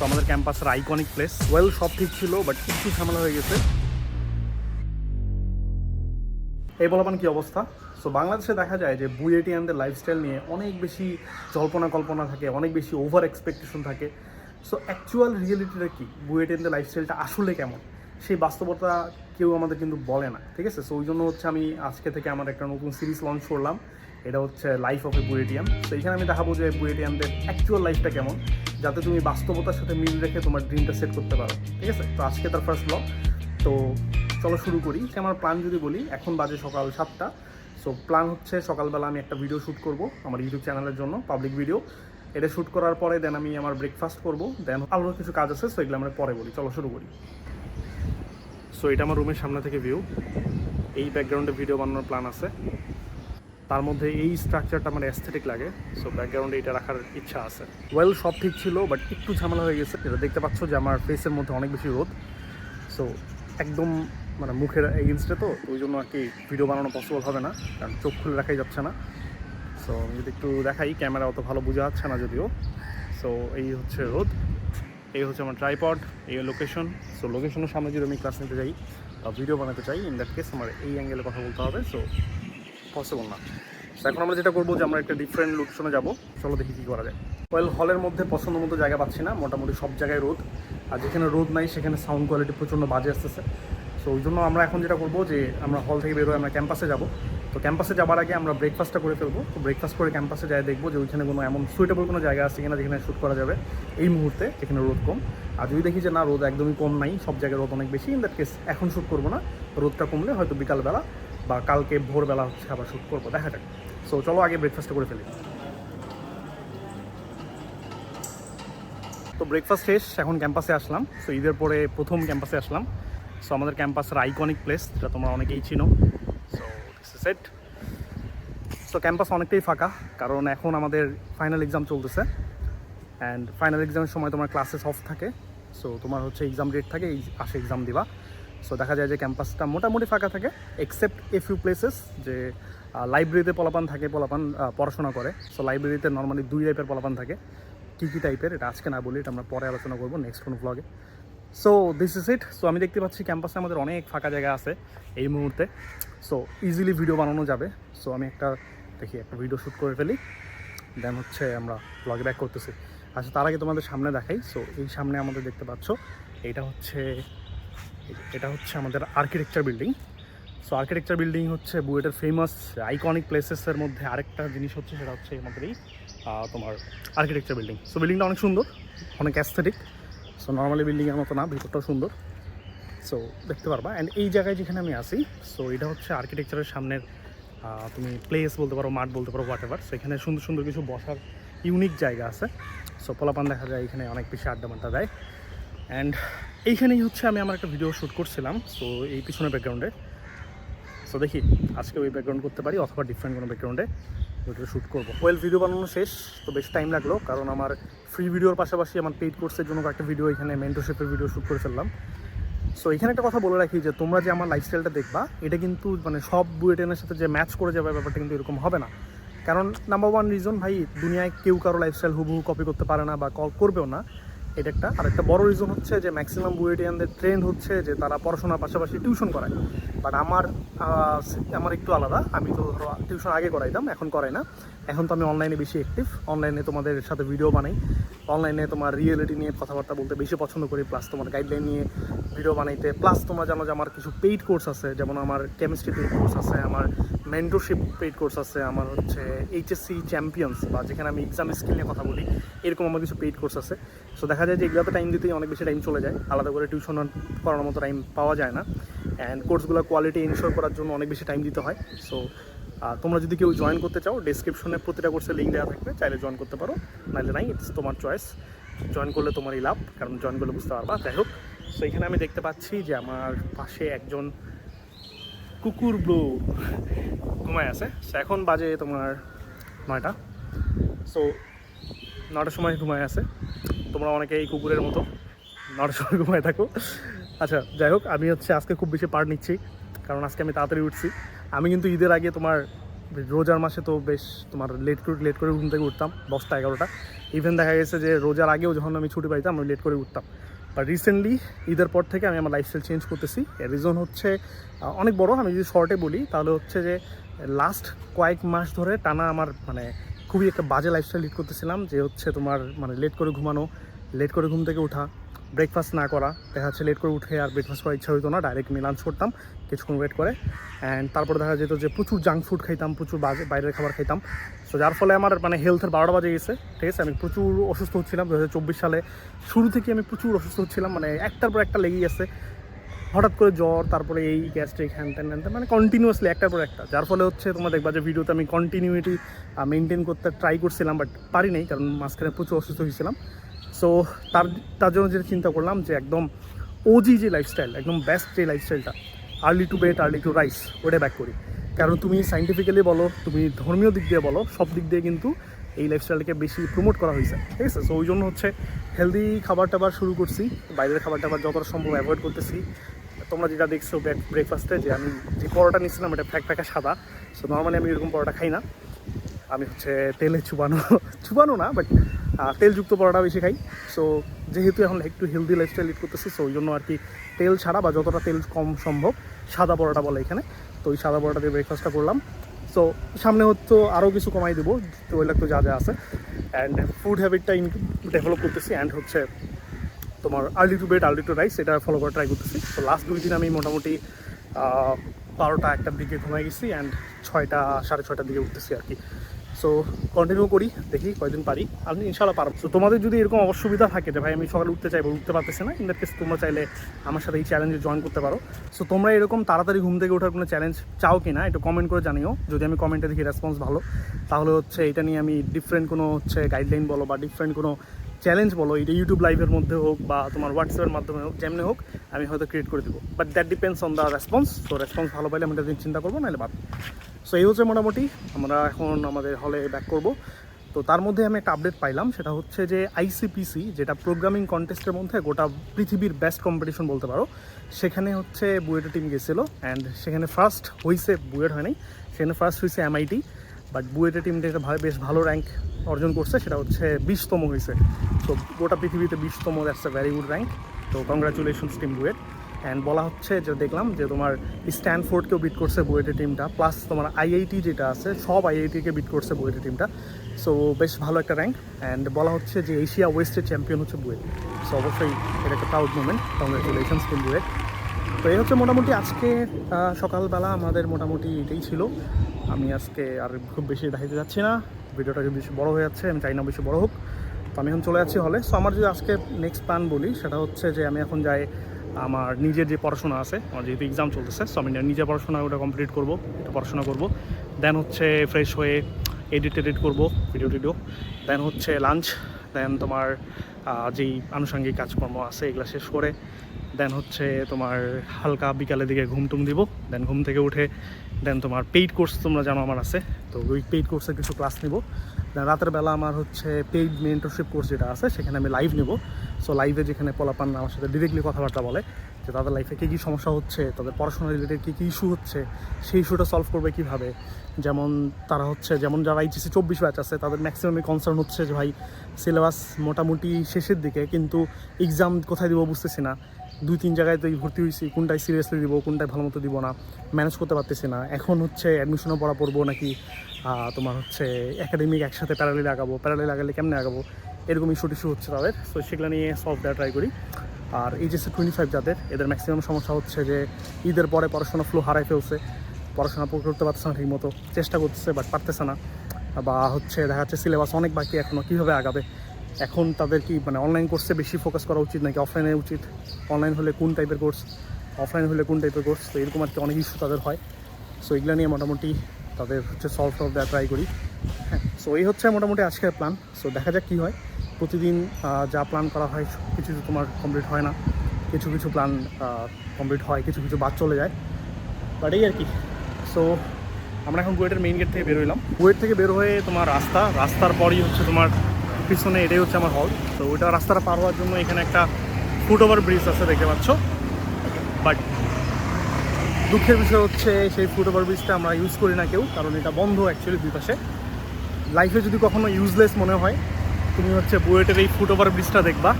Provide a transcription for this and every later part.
তো আমাদের ক্যাম্পাসের আইকনিক প্লেস ওয়েল সব ঠিক ছিল বাট একটু ঝামেলা হয়ে গেছে। এই বলবান কি অবস্থা? সো বাংলাদেশে দেখা যায় যে বুয়েটিয়ানদের লাইফস্টাইল নিয়ে অনেক বেশি জল্পনা কল্পনা থাকে, অনেক বেশি ওভার এক্সপেকটেশন থাকে। সো অ্যাকচুয়াল রিয়েলিটিটা কি? বুয়েটিয়ানদের লাইফস্টাইলটা আসলে কেমন? সেই বাস্তবতা কেউ আমাদের কিন্তু বলে না, ঠিক আছে? সো ওই জন্য হচ্ছে আমি আজকে থেকে আমার একটা নতুন সিরিজ লঞ্চ করলাম। এটা হচ্ছে লাইফ অফ এ বুয়েটিয়ান তো এখানে আমি দেখাবো যে বুয়েটিয়ানদের অ্যাকচুয়াল লাইফটা কেমন, যাতে তুমি বাস্তবতার সাথে মিল রেখে তোমার ড্রিমটা সেট করতে পারো। ঠিক আছে? তো আজকে তার ফার্স্ট ব্লগ তো চলো শুরু করি। আমার প্ল্যান যদি বলি, এখন বাজে সকাল সাতটা। সো প্ল্যান হচ্ছে সকালবেলা আমি একটা ভিডিও শ্যুট করব আমার ইউটিউব চ্যানেলের জন্য পাবলিক ভিডিও এটা শ্যুট করার পরে দেন আমি আমার ব্রেকফাস্ট করব। দেন আরও কিছু কাজ আছে সো এগুলো আমরা পরে বলি। চলো শুরু করি। সো এটা আমার রুমের সামনে থেকে ভিউ এই ব্যাকগ্রাউন্ডে ভিডিও বানানোর প্ল্যান আছে। তার মধ্যে এই স্ট্রাকচারটা আমার অ্যাস্থেটিক লাগে। সো ব্যাকগ্রাউন্ডে এটা রাখার ইচ্ছা আছে। ওয়েল সব ঠিক ছিল বাট একটু ঝামেলা হয়ে গেছে। এটা দেখতে পাচ্ছ যে আমার ফেসের মধ্যে অনেক বেশি রোদ। সো একদম মানে মুখের এগেনস্টে তো, ওই জন্য আর কি ভিডিও বানানো পসিবল হবে না, কারণ চোখ খুলে রাখাই যাচ্ছে না। সো আমি যদি একটু দেখাই ক্যামেরা অত ভালো বোঝা যাচ্ছে না যদিও। সো এই হচ্ছে রোদ। এই হচ্ছে আমার ট্রাইপড এই লোকেশন সো লোকেশনের সামনে যদি আমি ক্লাস নিতে যাই বা ভিডিও বানাতে চাই ইন দ্যাট কেস আমার এই অ্যাঙ্গেলে কথা বলতে হবে। সো পসিবল না। তো এখন আমরা যেটা করব যে আমরা একটা ডিফারেন্ট লোকেশনে যাব। চলো দেখি কী করা যায়। ওয়েল হলের মধ্যে পছন্দ মতো জায়গা পাচ্ছি না। মোটামুটি সব জায়গায় রোদ। আর যেখানে রোদ নাই, সেখানে সাউন্ড কোয়ালিটি প্রচণ্ড বাজে আসতেছে। সো ওই জন্য আমরা এখন যেটা করব যে, আমরা হল থেকে বেরোয় আমরা ক্যাম্পাসে যাব। তো ক্যাম্পাসে যাবার আগে আমরা ব্রেকফাস্টটা করে ফেলব। তো ব্রেকফাস্ট করে ক্যাম্পাসে যাই দেখব যে, ওইখানে কোনো এমন সুইটেবল কোনো জায়গা আছে কিনা যেখানে শ্যুট করা যাবে। এই মুহূর্তে যেখানে রোদ কম। আর যদি দেখি যে, না, রোদ একদমই কম নাই, সব জায়গায় রোদ অনেক বেশি ইন দ্যাট কেস এখন শ্যুট করব না। রোদটা কমলে হয়তো বিকালবেলা বা কালকে ভোরবেলা হচ্ছে আবার শ্যুট করব। দেখা যাক। সো চলো আগে ব্রেকফাস্ট করে ফেলি। তো ব্রেকফাস্ট শেষ, এখন ক্যাম্পাসে আসলাম। সো ঈদের পরে প্রথম ক্যাম্পাসে আসলাম। সো আমাদের ক্যাম্পাসের আইকনিক প্লেস যেটা তোমরা অনেকেই চিনো। So this is it so campus অনেকটাই ফাঁকা, কারণ এখন আমাদের ফাইনাল এক্সাম চলতেছে। অ্যান্ড ফাইনাল এক্সামের সময় তোমার ক্লাসেস অফ থাকে। সো তোমার হচ্ছে এক্সাম ডেট থাকে, এই আসে এক্সাম দিবা। সো দেখা যায় যে ক্যাম্পাসটা মোটামুটি ফাঁকা থাকে এক্সেপ্ট এ ফিউ প্লেসেস যে লাইব্রেরিতে পলাপান থাকে, পলাপান পড়াশোনা করে। সো লাইব্রেরিতে নর্মালি দুই টাইপের পলাপান থাকে। কী কী টাইপের এটা আজকে না বলি, এটা আমরা পরে আলোচনা করব নেক্সট কোনো ব্লগে so this is it so আমি দেখতে পাচ্ছি ক্যাম্পাসে আমাদের অনেক ফাঁকা জায়গা আছে এই মুহূর্তে। সো ইজিলি ভিডিও বানানো যাবে। সো আমি একটা, দেখি, একটা ভিডিও শ্যুট করে ফেলি। দেন হচ্ছে আমরা ব্লগে ব্যাক করতেছি। আচ্ছা তার আগে তোমাদের সামনে দেখাই। সো এই সামনে আমাদের দেখতে পাচ্ছ এটা হচ্ছে এটা হচ্ছে আমাদের architecture building so architecture building হচ্ছে বুয়েটের ফেমাস আইকনিক প্লেসেসের মধ্যে আরেকটা জিনিস হচ্ছে, সেটা হচ্ছে আমাদের এই তোমার আর্কিটেকচার বিল্ডিং সো বিল্ডিংটা অনেক সুন্দর, অনেক অ্যাস্থেটিক সো নর্মালি বিল্ডিংয়ের মতো না, ভিতরটাও সুন্দর। সো দেখতে পারবা। অ্যান্ড এই জায়গায় যেখানে আমি আসি সো এটা হচ্ছে আর্কিটেকচারের সামনের তুমি প্লেস বলতে পারো, মাঠ বলতে পারো হোয়াট এভার সেখানে সুন্দর সুন্দর কিছু বসার ইউনিক জায়গা আছে। সো পোলাপান দেখা যায়, এখানে অনেক বেশি আড্ডা মাড্ডা দেয়। অ্যান্ড এইখানেই হচ্ছে আমি আমার একটা ভিডিও শ্যুট করছিলাম সো এই পিছনের ব্যাকগ্রাউন্ডে সো দেখি, আজকে ওই ব্যাকগ্রাউন্ড করতে পারি অথবা ডিফারেন্ট কোনো ব্যাকগ্রাউন্ডে ভিডিও শ্যুট করব। ওয়েল ভিডিও বানানো শেষ, তো বেশ টাইম লাগল, কারণ আমার ফ্রি ভিডিওর পাশাপাশি আমার পেইড কোর্সের জন্য একটা ভিডিও এখানে মেন্টরশিপের ভিডিও শ্যুট করে ফেললাম। সো এখানে একটা কথা বলে রাখি যে, তোমরা যে আমার লাইফস্টাইলটা দেখবা, এটা কিন্তু মানে সব বুয়েটেনের সাথে যে ম্যাচ করে যাবে ব্যাপারটা কিন্তু এরকম হবে না। কারণ নাম্বার ওয়ান রিজন ভাই, দুনিয়ায় কেউ কারও লাইফস্টাইল হুবহু কপি করতে পারে না বা কল করবেও না। এটা একটা আর একটা বড় রিজন হচ্ছে যে ম্যাক্সিমাম বুয়েটিয়ানদের ট্রেন্ড হচ্ছে যে তারা পড়াশোনার পাশাপাশি টিউশন করায়। বাট আমার আমার একটু আলাদা। আমি তো ধরো টিউশন আগে করাইতাম, এখন করাই না। এখন তো আমি অনলাইনে বেশি অ্যাক্টিভ অনলাইনে তোমাদের সাথে ভিডিও বানাই। অনলাইনে তোমার রিয়েলিটি নিয়ে কথাবার্তা বলতে বেশি পছন্দ করি। প্লাস তোমার গাইডলাইন নিয়ে ভিডিও বানাইতে। প্লাস তোমরা জানো যে আমার কিছু পেইড কোর্স আছে। যেমন আমার কেমিস্ট্রি পেইড কোর্স আছে, আমার মেন্টরশিপ পেইড কোর্স আছে আমার হচ্ছে এইচএসসি চ্যাম্পিয়ন্স বা যেখানে আমি এক্সাম স্কিল নিয়ে কথা বলি, এরকম আমার কিছু পেইড কোর্স আছে। সো দেখা যায় যে এগুলোতে টাইম দিতেই অনেক বেশি টাইম চলে যায়। আলাদা করে টিউশন করানোর মতো টাইম পাওয়া যায় না। অ্যান্ড কোর্সগুলো কোয়ালিটি ইনশোর করার জন্য অনেক বেশি টাইম দিতে হয়। সো তোমরা যদি কেউ জয়েন করতে চাও ডিসক্রিপশনে প্রতিটা কোর্সের লিঙ্ক দেওয়া থাকবে। চাইলে জয়েন করতে পারো, নাহলে নাই ইটস তোমার চয়েস জয়েন করলে তোমারই লাভ, কারণ জয়েন করলে বুঝতে পারবা। যাই হোক সো এখানে আমি দেখতে পাচ্ছি যে আমার পাশে একজন কুকুর ব্লু ঘুমায় আছে। এখন বাজে তোমার নয়টা। সো নটার সময় ঘুমায় আছে। তোমরা অনেকে এই কুকুরের মতো নটার সময় ঘুমায় থাকো। আচ্ছা যাই হোক, আমি হচ্ছে আজকে খুব বেশি পার্ট নিচ্ছি। কারণ আজকে আমি তাড়াতাড়ি উঠছি। আমি কিন্তু ঈদের আগে তোমার রোজার মাসে তো বেশ তোমার লেট করে লেট করে ঘুম থেকে উঠতাম। দশটা, এগারোটা। ইভেন দেখা গেছে যে রোজার আগেও যখন আমি ছুটি পাইতাম, আমি লেট করে উঠতাম। বাট রিসেন্টলি ঈদের পর থেকে আমি আমার লাইফস্টাইল চেঞ্জ করতেছি। এর রিজন হচ্ছে অনেক বড়, আমি যদি শর্টে বলি, তাহলে হচ্ছে যে লাস্ট কয়েক মাস ধরে টানা আমার মানে খুবই একটা বাজে লাইফস্টাইল লিড করতেছিলাম, যে হচ্ছে তোমার মানে লেট করে ঘুমানো লেট করে ঘুম থেকে ওঠা। ব্রেকফাস্ট না করা। দেখা যাচ্ছে লেট করে উঠে আর ব্রেকফাস্ট করার ইচ্ছা হতো না ডাইরেক্ট লাঞ্চ করতাম, কিছুক্ষণ ওয়েট করে। অ্যান্ড তারপর দেখা যেত যে প্রচুর জাঙ্ক ফুড খাইতাম, প্রচুর বাইরের খাবার খাইতাম। সো যার ফলে আমার মানে হেলথের বারোটা বাজে গেছে, ঠিক আছে? আমি প্রচুর অসুস্থ হচ্ছিলাম দু হাজার চব্বিশ সালে। শুরু থেকে আমি প্রচুর অসুস্থ হচ্ছিলাম মানে একটার পর একটা লেগেই গেছে হঠাৎ করে জ্বর, তারপরে এই গ্যাস্ট্রিক হ্যান ত্যান হ্যান মানে কন্টিনিউয়াসলি একটার পর একটা। যার ফলে হচ্ছে তোমরা দেখবা যে ভিডিওতে আমি কন্টিনিউটি মেনটেন করতে ট্রাই করছিলাম বাট পারি নাই, কারণ মাঝখানে প্রচুর অসুস্থ হয়েছিলাম। সো তার তার জন্য যেটা চিন্তা করলাম যে একদম ওজি যে লাইফস্টাইল একদম বেস্ট যে লাইফস্টাইলটা early to bed early to rise ওটা ব্যাক করি। কারণ তুমি সাইন্টিফিক্যালি বলো, তুমি ধর্মীয় দিক দিয়ে বলো, সব দিক দিয়ে কিন্তু এই লাইফস্টাইলটাকে বেশি প্রমোট করা হয়েছে, ঠিক আছে? সো ওই জন্য হচ্ছে হেলদি খাবার টাবার শুরু করছি, বাইরের খাবার টাবার যতটা সম্ভব অ্যাভয়েড করতেছি। তোমরা যেটা দেখছ ব্রেকফাস্টে যে আমি যে পরোটা নিচ্ছিলাম এটা ফ্যাক ফ্যাকা সাদা সো নর্মালি আমি এরকম পরোটা খাই না। আমি হচ্ছে তেলে চুবানো চুবানো না বাট তেলযুক্ত পরোটা বেশি খাই। সো যেহেতু এখন একটু হেলদি লাইফস্টাইল লিড করতেছি সো ওই জন্য আর কি তেল ছাড়া বা যতটা তেল কম সম্ভব সাদা পরোটা বলে এখানে। তো ওই সাদা পরোটা দিয়ে ব্রেকফাস্টটা করলাম। সো সামনে হচ্ছে আরও কিছু কমাই দেবো, তো ওই লাগতো যা যা আছে। অ্যান্ড ফুড হ্যাবিটটা ডেভেলপ করতেছি অ্যান্ড হচ্ছে তোমার early to bed early to rise এটা ফলো করা ট্রাই করতেছি। তো লাস্ট দুই দিন আমি মোটামুটি বারোটা একটার দিকে ঘুমাই গেছি অ্যান্ড ছয়টা, সাড়ে ছয়টার দিকে উঠতেছি আর কি। সো কন্টিনিউ করি, দেখি কয়দিন পারি। আমি ইনশাল্লাহ পারব। তো তোমাদের যদি এরকম অসুবিধা থাকে যে, ভাই, আমি সকালে উঠতে চাইব, উঠতে পারতেছি না। ইন দ্যাট কেস তোমরা চাইলে আমার সাথে এই চ্যালেঞ্জে জয়েন করতে পারো। সো তোমরা এরকম তাড়াতাড়ি ঘুম থেকে ওঠার কোনো চ্যালেঞ্জ চাও কি না, একটু কমেন্ট করে জানিও। যদি আমি কমেন্টে দেখি রেসপন্স ভালো, তাহলে হচ্ছে এটা নিয়ে আমি ডিফারেন্ট কোনো হচ্ছে গাইডলাইন বলো বা ডিফারেন্ট কোনো চ্যালেঞ্জ বলো এটা ইউটিউব লাইভের মধ্যে হোক বা তোমার হোয়াটসঅ্যাপের মাধ্যমে হোক, যেমনি হোক, আমি হয়তো ক্রিয়েট করে দেবো। But that depends on the response তো রেসপন্স ভালো পাইলে আমি এটা চিন্তা করব, নাহলে বাদ। সো এই হচ্ছে মোটামুটি আমরা এখন আমাদের হলে ব্যাক করব। তো তার মধ্যে আমি একটা আপডেট পাইলাম, সেটা হচ্ছে যে আইসিপিসি যেটা প্রোগ্রামিং কন্টেস্টের মধ্যে গোটা পৃথিবীর বেস্ট কম্পিটিশন বলতে পারো, সেখানে হচ্ছে বুয়েটের টিম গেছিল অ্যান্ড সেখানে ফার্স্ট হয়েছে বুয়েট হয়নি, সেখানে ফার্স্ট হয়েছে এমআইটি বাট বুয়েটের টিমটা একটা বেশ ভালো র্যাঙ্ক অর্জন করছে, সেটা হচ্ছে বিশতম হয়েছে তো গোটা পৃথিবীতে বিশতম that's a very good rank তো কংগ্রাচুলেশনস টিম বুয়েট। অ্যান্ড বলা হচ্ছে যে, দেখলাম যে, তোমার স্ট্যানফোর্ডকেও বিট করছে বুয়েটের টিমটা প্লাস তোমার আইআইটি যেটা আছে, সব আইআইটিকে বিট করছে বুয়েটের টিমটা সো বেশ ভালো একটা র্যাঙ্ক অ্যান্ড বলা হচ্ছে যে এশিয়া ওয়েস্টের চ্যাম্পিয়ন হচ্ছে বুয়েট। সো অবশ্যই এটা একটা proud moment congratulations team BUET. তো এই হচ্ছে মোটামুটি আজকে সকালবেলা আমাদের মোটামুটি এটাই ছিল। আমি আজকে আর খুব বেশি দেখাইতে যাচ্ছি না। ভিডিওটা যদি বেশি বড়ো হয়ে যাচ্ছে, আমি চাই না বেশি বড় হোক। তো আমি এখন চলে যাচ্ছি হলে সো আমার যদি আজকে নেক্সট প্ল্যান বলি, সেটা হচ্ছে যে, আমি এখন যাই আমার নিজের যে পড়াশোনা আছে, আমার যেহেতু এক্সাম চলতেছে সো আমি নিজে পড়াশোনা ওটা কমপ্লিট করব একটু পড়াশোনা করব। দেন হচ্ছে ফ্রেশ হয়ে এডিট এডিট করব ভিডিও টিডিও। দেন হচ্ছে লাঞ্চ দেন তোমার যেই আনুষঙ্গিক কাজকর্ম আছে, এগুলো শেষ করে দেন হচ্ছে তোমার হালকা বিকালের দিকে ঘুম টুম দিব দেন ঘুম থেকে উঠে দেন তোমার পেইড কোর্স তোমরা জানো আমার আছে, তো ওই পেইড কোর্সের কিছু ক্লাস নিব। রাতের বেলা আমার হচ্ছে পেইড মেন্টরশিপ কোর্স যেটা আছে, সেখানে আমি লাইভ নেব। সো লাইভে যেখানে পোলাপান আমার সাথে ডিরেক্টলি কথাবার্তা বলে, যে তাদের লাইফে কী কী সমস্যা হচ্ছে, তাদের পড়াশোনা রিলেটেড কী কী ইস্যু হচ্ছে, সেই ইস্যুটা সলভ করবে কীভাবে? যেমন তারা হচ্ছে, যেমন যারা এইচএসি চব্বিশ ব্যাচ আছে, তাদের ম্যাক্সিমামই কনসার্ন হচ্ছে যে ভাই সিলেবাস মোটামুটি শেষের দিকে, কিন্তু এক্সাম কোথায় দিব বুঝতেছি না। দুই, তিন জায়গায় তো ভর্তি হয়েছি, কোনটায় সিরিয়াসলি দিব, কোনটায় ভালো মতো দিব না ম্যানেজ করতে পারতেছি না। এখন হচ্ছে অ্যাডমিশনও পড়া পড়ব নাকি? তোমার হচ্ছে একাডেমিক একসাথে প্যারালি লাগাবো প্যারালি লাগালে কেমনে লাগাবো এরকম ইস্যু হচ্ছে তাদের। তো সেগুলো নিয়ে সলভ দেওয়া ট্রাই করি। আর এই যে টোয়েন্টি ফাইভ যাদের, এদের ম্যাক্সিমাম সমস্যা হচ্ছে যে, ঈদের পরে পড়াশোনা ফ্লো হারাই ফেলছে, পড়াশোনা করতে পারতেছে না ঠিক মতো চেষ্টা করতেছে বাট পারতেছে না। বা হচ্ছে দেখা যাচ্ছে সিলেবাস অনেক বাকি এখনও কীভাবে আগাবে? এখন তাদের কি মানে অনলাইন কোর্সে বেশি ফোকাস করা উচিত নাকি অফলাইনে উচিত? অনলাইন হলে কোন টাইপের কোর্স অফলাইন হলে কোন টাইপের কোর্স তো এরকম আর কি অনেক ইস্যু তাদের হয়। সো এগুলো নিয়ে মোটামুটি তাদের হচ্ছে সলভ টলভ দেওয়া ট্রাই করি। হ্যাঁ সো এই হচ্ছে মোটামুটি আজকের প্ল্যান সো দেখা যাক কী হয়। প্রতিদিন যা প্ল্যান করা হয় সব কিছু তোমার কমপ্লিট হয় না। কিছু কিছু প্ল্যান কমপ্লিট হয়, কিছু কিছু বাদ চলে যায়। বাট এই আর কি। সো আমরা এখন বুয়েটের মেইন গেট থেকে বের হইলাম। বুয়েট থেকে বের হয়ে তোমার রাস্তা, রাস্তার পরই হচ্ছে তোমার পিছনে এটাই হচ্ছে আমার হল তো ওইটা রাস্তাটা পার হওয়ার জন্য এখানে একটা ফুট ওভার ব্রিজ আছে, দেখতে পাচ্ছ? বাট দুঃখের বিষয় হচ্ছে সেই ফুট ব্রিজটা আমরা ইউজ করি না কেউ, কারণ এটা বন্ধ অ্যাকচুয়ালি দুই পাশে। লাইফে যদি কখনো ইউজলেস মনে হয়, তুমি হচ্ছে বুয়েটের এই ফুট ব্রিজটা দেখবা।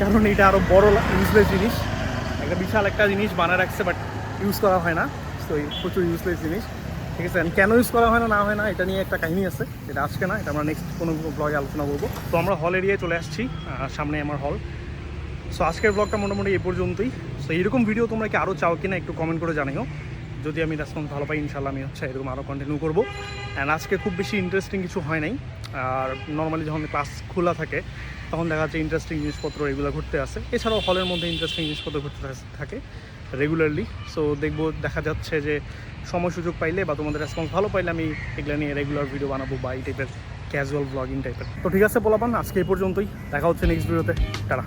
কারণ এটা আরও বড় ইউজলেস জিনিস। একটা বিশাল একটা জিনিস বানায় রাখছে বাট ইউজ করা হয় না। তো প্রচুর ইউজলেস জিনিস। ঠিক আছে কেন ইউজ করা হয় না না হয় না, এটা নিয়ে একটা কাহিনী আছে। এটা আজকে না, এটা আমরা নেক্সট কোনো ব্লগে আলোচনা করব। তো আমরা হল এরিয়ায় চলে আসছি সামনে আমার হল সো আজকের ব্লগটা মোটামুটি এ পর্যন্তই। সো এরকম ভিডিও তোমরা কি আরও চাও কিনা একটু কমেন্ট করে জানিও। যদি আমি রেসপন্স ভালো পাই ইনশাল্লাহ আমি হচ্ছে এরকম আরও কন্টিনিউ করব। অ্যান্ড আজকে খুব বেশি ইন্টারেস্টিং কিছু হয় নাই। আর নর্মালি যখন ক্লাস খোলা থাকে, তখন দেখা যাচ্ছে ইন্টারেস্টিং জিনিসপত্র এগুলো ঘুরতে আসে। এছাড়াও হলের মধ্যে ইন্টারেস্টিং জিনিসপত্র ঘুরতে থাকে রেগুলারলি সো দেখব, দেখা যাচ্ছে যে সময় সুযোগ পাইলে বা তোমাদের রেসপন্স ভালো পাইলে আমি এগুলো নিয়ে রেগুলার ভিডিও বানাবো বা এই টাইপের ক্যাজুয়াল ব্লগিং টাইপের তো ঠিক আছে বলাবান আজকে এই পর্যন্তই। দেখা হচ্ছে নেক্সট ভিডিওতে তারা